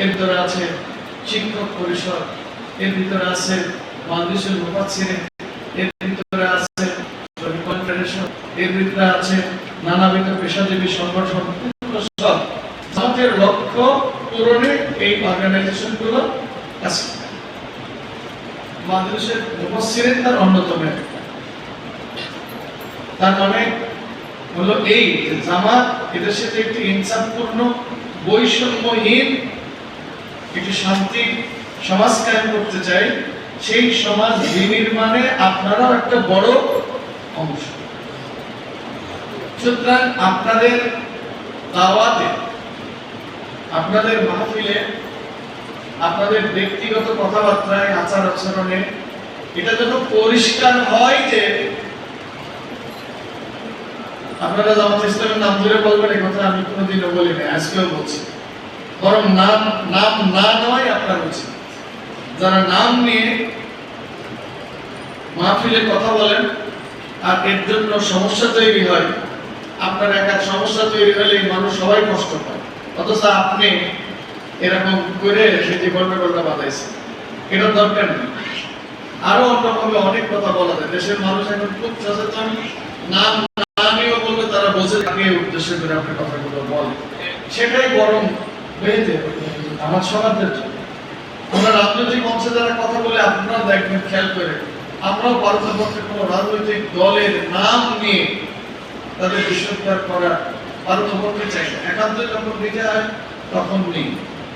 এর ভিতরে আছে শিক্ষক পরিষদ, এর ভিতরে আছে বাংলাদেশের মুফাসসির এর ভিতরে আছে কনফেডারেশন এর ভিতরে আছে নানাবিধ পেশাজীবী সংগঠন। সব লক্ষ্য পূরণে এই আছে। বাংলাদেশের তার অন্যতম তার মানে হলো এই জামাত এদেশে যে একটি ইনসাফপূর্ণ বৈষম্যহীন একটি শান্তি সমাজ কায়েম করতে চাই, সেই সমাজ বিনির্মাণে আপনারাও একটা বড় অংশ। সুতরাং আপনাদের দাওয়াতে, আপনাদের মাহফিলে, আপনাদের ব্যক্তিগত কথাবার্তায়, আচার আচরণে এটা যেন পরিষ্কার হয় যে আপনারা জামাত ইসলামের নাম ধরে বলবেন, এই কথা আমি কোনোদিনও বলি না আজকেও বলছি। বরং নাম নাম না নেওয়াই আপনার উচিত। যারা নাম নিয়ে মাহফিলে কথা বলেন, আর এর জন্য সমস্যা তৈরি হয়, আপনার একার সমস্যা তৈরি হলে মানুষ সবাই কষ্ট পায়। অথচ আপনি এরকম করে সেটি গন্ডগোলটা বাঁধাইছেন। এটা দরকার নেই। আরও অন্যভাবে অনেক কথা বলা যায়। দেশের মানুষ এখন খুব সচেতন। নাম না নিয়েও বললে তারা বোঝে কাকে উদ্দেশ্য করে আপনি কথাগুলো বলেন। সেটাই বরং আমার সমাজের জন্য আমরা রাজনৈতিক মঞ্চে যারা কথা বলে আপনারা দেখবেন, খেয়াল করে, আমরাও ভারতবর্ষের কোনো রাজনৈতিক দলের নাম নিয়ে তাদের বিশ্বাস করার ভারতবর্ষে চাই। একান্ত যখন দিতে হয়, তখন নেই